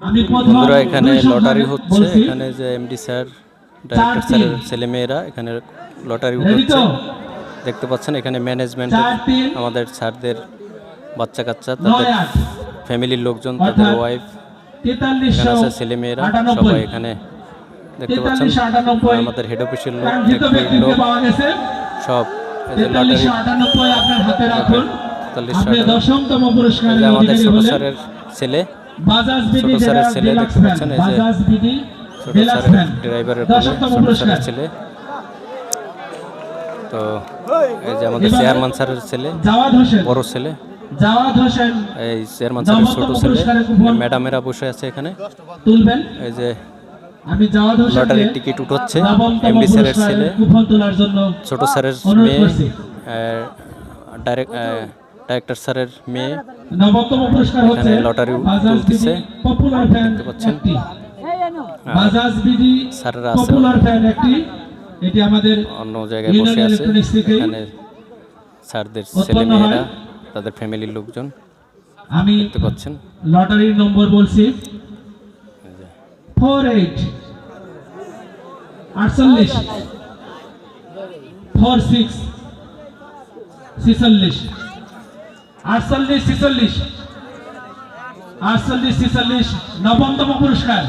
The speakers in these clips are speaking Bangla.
বন্ধুরা এখানে লটারি হচ্ছে এখানে যে এমডি স্যার ডাইরেক্টর। স্যারের ছেলেমেয়েরা এখানে লটারি তো? দেখতে পাচ্ছেন এখানে ম্যানেজমেন্টের চার আমাদের স্যারদের বাচ্চা কাচ্চা তাদের ফ্যামিলির লোকজন তাদের ওয়াইফ এখানে আছে ছেলেমেয়েরা সবাই এখানে দেখতে পাচ্ছেন। আমাদের হেড অফিসের লোক লোক সব যে আমাদের ছোট স্যারের ছেলে ছোট স্যারের ছেলে দেখতে পাচ্ছেন, এই যে ছোট স্যারের ড্রাইভারের ছোট স্যারের ছেলে। তো এই যে আমাদের এবারে- চেয়ারম্যান স্যারের ছেলে বড় ছেলে। এই চেয়ারম্যান স্যারের ছোট ছেলে ম্যাডামেরা বসে আছে এখানে। তুলবেন। এই যে আমি লটারির টিকিট উঠোচ্ছে এমডি স্যারের ছেলে। ছোট স্যারের মেয়ে। ডাইরেক্ট ডাইরেক্টর স্যারের মেয়ে। নবমতম পুরস্কার হচ্ছে এখানে লটারি তুলতেছে। পপুলার ফ্যান দেখতে পাচ্ছেন। একটি। বাজাজ বিডি স্যারেরা আছে। পপুলার ফ্যান একটি। এটি আমাদের অন্য জায়গায় বসে আছে। এখানে স্যারদের ছেলে মেয়েরা তাদের ফ্যামিলির লোকজন। আমি দেখতে পাচ্ছেন? লটারির নম্বর বলছি। ফোর এইট আটচল্লিশ। ফোর সিক্স ছিচল্লিশ। আটচল্লিশ, ছিচল্লিশ। আটচল্লিশ, ছিচল্লিশ। নবমতম পুরস্কার।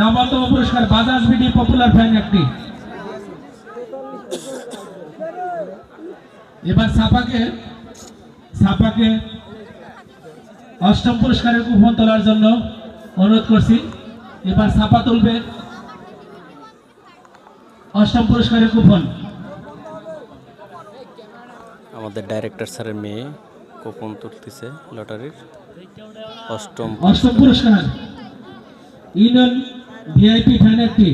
নবমতম পুরস্কার বাজাজ বিডি পপুলার ফ্যান একটি। এবার ছাপাকে ছাপাকে অষ্টম পুরস্কারের কুপন তোলার জন্য অনুরোধ করছি। এবার ছাপা তুলবে অষ্টম পুরস্কারের কুপন। আমাদের ডাইরেক্টর স্যারের মেয়ে কোপন তুলতেছে লটারির অষ্টম অষ্টম পুরস্কার। ইউনিয়ন ভিআইপি ফ্যান একটি।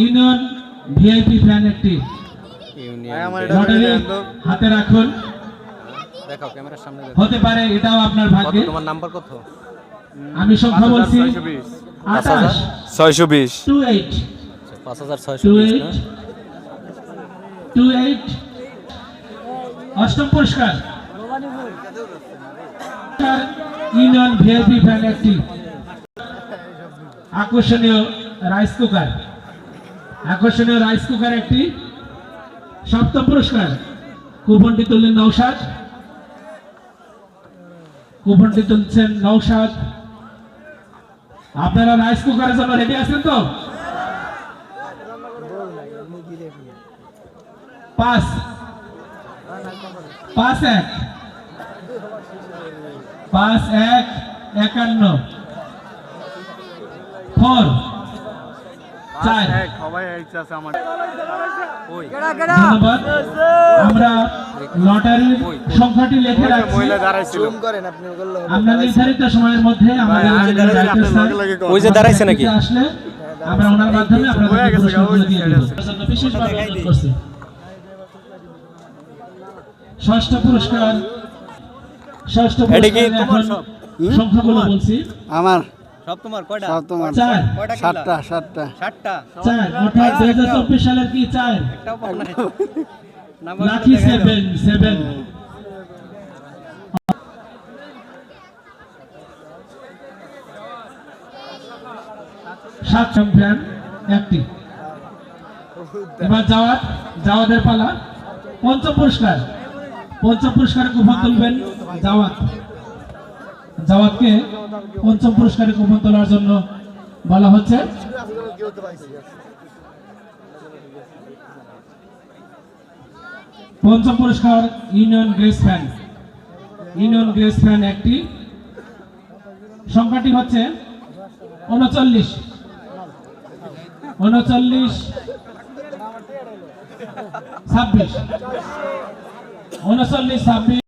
ইউনিয়ন ভিআইপি ফ্যান একটি। লটারি হাতে রাখুন। দেখাও ক্যামেরার সামনে হতে পারে এটাও আপনার ভাগ্যে। তোমার নাম্বার কত? আমি সংখ্যা বলছি পাঁচ হাজার? আঠাশ। ছয়শো বিশ। টু এইট পাঁচ হাজার ছয়শো টু বিশ এইট না টু এইট অষ্টম পুরস্কার ইউনিয়ন ভিআইপি ফ্যান আকর্ষণীয় রাইস কুকার। আকর্ষণীয় রাইস কুকার একটি। সপ্তম পুরস্কার, কুপনটি তুললেন নৌসাদ কুপনটি তুলছেন নৌসাদ আপনারা রাইস কুকারের জন্য রেডি আছেন তো? পাঁচ। পাঁচ এক। পাঁচ এক একান্ন। ফোর। চার। ধন্যবাদ। আমরা লটারির সংখ্যাটি লিখে রাখছি। আমরা নির্ধারিত সময়ের মধ্যে আমাদের লাইনের ডাইরেক্টর স্যার ওই যে দাঁড়াইছে নাকি? আসলে আমরা ওনার মাধ্যমে আপনাদের পুরস্কারগুলো দিয়ে দেব। বিশেষভাবে অনুরোধ করছি। ষষ্ঠ পুরস্কার এটা কি পুরস্কার এখন সংখ্যাগুলো বলছি। আমার। সব তোমার কয়টা? সব তোমার। কয়টা কিনলা? সাতটা সাতটা। চার। অর্থাৎ দুই হাজার চব্বিশ সালের কি চার? একটাও পাবো না নাম্বার লাকি সেভেন সেভেন। সাত চ্যাম্পিয়ন একটি। এবার জাওয়াত জাওয়াদের পালা। পঞ্চম পুরস্কার। পঞ্চম পুরস্কারে কুপন তুলবেন। জাওয়াত জাওয়াতকে পঞ্চম পুরস্কারে কুপন তোলার জন্য বলা হচ্ছে। পঞ্চম পুরস্কার union grace fan. Union grace fan একটি। সংখ্যাটি হচ্ছে উনচল্লিশ। উনচল্লিশ, ছাব্বিশ। উনচল্লিশ, ছাব্বিশ।